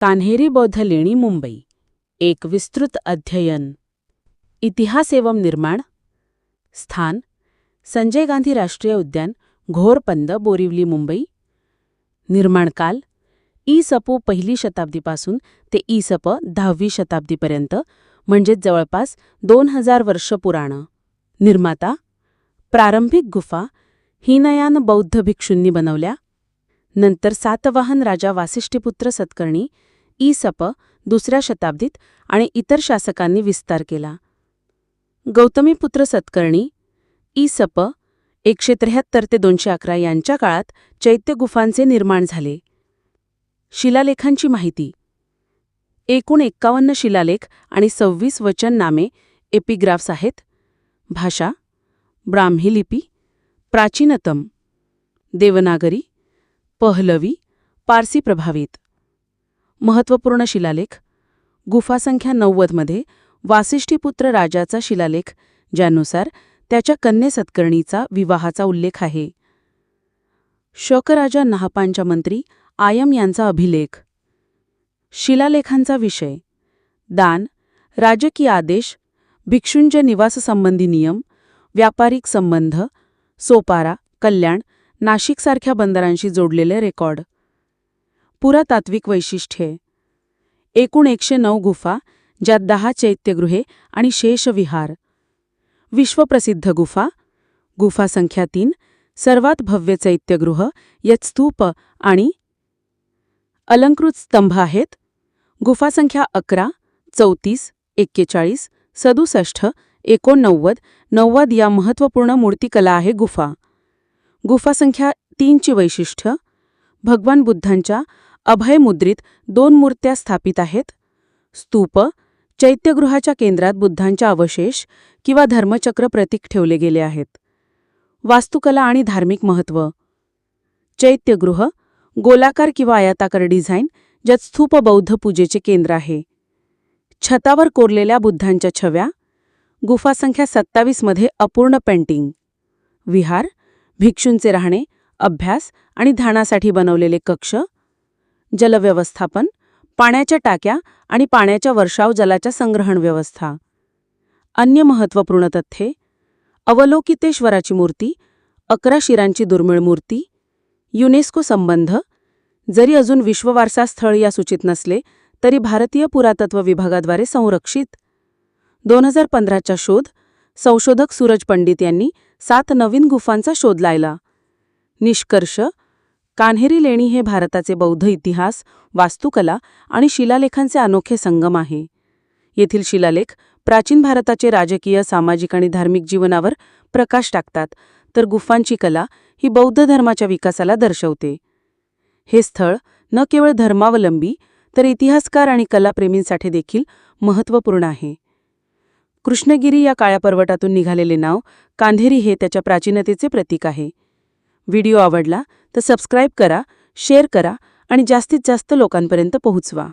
कान्हेरी बौद्ध लेणी मुंबई. एक विस्तृत अध्ययन. इतिहास एवं निर्माण. स्थान. संजय गांधी राष्ट्रीय उद्यान घोरपंद बोरिवली मुंबई. निर्माणकाल ई सपू पहिली शताब्दीपासून ते ई सप दहावी शताब्दीपर्यंत म्हणजेच जवळपास दोन हजार वर्ष पुराणं. निर्माता. प्रारंभिक गुफा हीनयान बौद्ध भिक्षूंनी बनवल्या. नंतर सातवाहन राजा वासिष्ठीपुत्र सत्कर्णी ई सप दुसऱ्या शताब्दीत आणि इतर शासकांनी विस्तार केला. गौतमीपुत्र सत्कर्णी ई सप एकशे त्र्याहत्तर ते दोनशे अकरा यांच्या काळात चैत्य गुफांचे निर्माण झाले. शिलालेखांची माहिती. एकूण एक्कावन्न शिलालेख आणि सव्वीस वचननामे एपिग्राफ्स आहेत. भाषा ब्राह्मी लिपी प्राचीनतम देवनागरी पहलवी पारसी प्रभावित. महत्त्वपूर्ण शिलालेख. गुफासंख्या नव्वदमध्ये वासिष्ठीपुत्र राजाचा शिलालेख ज्यानुसार त्याच्या कन्ये सत्कर्णीचा विवाहाचा उल्लेख आहे. शोकराजा नहापांच्या मंत्री आयम यांचा अभिलेख. शिलालेखांचा विषय. दान राजकीय आदेश भिक्षुंज निवाससंबंधी नियम व्यापारिक संबंध सोपारा कल्याण नाशिकसारख्या बंदरांशी जोडलेले रेकॉर्ड. पुरातात्विक वैशिष्ट्ये. एकूण एकशे नऊ गुफा ज्यात दहा चैत्यगृहे आणि शेषविहार विश्वप्रसिद्ध गुफा. गुफा संख्या तीन सर्वात भव्य चैत्यगृह यात स्तूप आणि अलंकृत स्तंभ आहेत. गुफा संख्या अकरा चौतीस एक्केचाळीस सदुसष्ट एकोणनव्वद नव्वद या महत्त्वपूर्ण मूर्तिकला आहे गुफा. गुफा संख्या तीनची वैशिष्ट्य. भगवान बुद्धांच्या अभयमुद्रित दोन मूर्त्या स्थापित आहेत. स्तूप चैत्यगृहाच्या केंद्रात बुद्धांच्या अवशेष किंवा धर्मचक्र प्रतीक ठेवले गेले आहेत. वास्तुकला आणि धार्मिक महत्त्व चैत्यगृह गोलाकार किंवा आयाताकार डिझाईन ज्यात स्तूप बौद्ध पूजेचे केंद्र आहे. छतावर कोरलेल्या बुद्धांच्या छव्या गुफा संख्या सत्तावीसमध्ये अपूर्ण पेंटिंग. विहार भिक्षूंचे राहणे अभ्यास आणि ध्यानासाठी बनवलेले कक्ष जलव्यवस्थापन पाण्याच्या टाक्या आणि पाण्याच्या वर्षाव जलाच्या संग्रहण व्यवस्था. अन्य महत्त्वपूर्ण तथ्ये. अवलोकितेश्वराची मूर्ती अकरा शिरांची दुर्मिळ मूर्ती युनेस्को संबंध. जरी अजून विश्ववारसा स्थळ या सूचित नसले तरी भारतीय पुरातत्व विभागाद्वारे संरक्षित. दोन हजार पंधराचा शोध. संशोधक सूरज पंडित यांनी सात नवीन गुफांचा शोध लायला. निष्कर्ष कान्हेरी लेणी हे भारताचे बौद्ध इतिहास वास्तुकला आणि शिलालेखांचे अनोखे संगम आहे. येथील शिलालेख प्राचीन भारताचे राजकीय सामाजिक आणि धार्मिक जीवनावर प्रकाश टाकतात तर गुफांची कला ही बौद्ध धर्माच्या विकासाला दर्शवते. हे स्थळ न केवळ धर्मावलंबी तर इतिहासकार आणि कलाप्रेमींसाठी देखील महत्त्वपूर्ण आहे. कृष्णगिरी या काळ्या पर्वतातून निघालेले नाव कांधेरी हे त्याच्या प्राचीनतेचे प्रतीक आहे. व्हिडिओ आवडला तर सबस्क्राईब करा शेअर करा आणि जास्तीत जास्त लोकांपर्यंत पोहोचवा.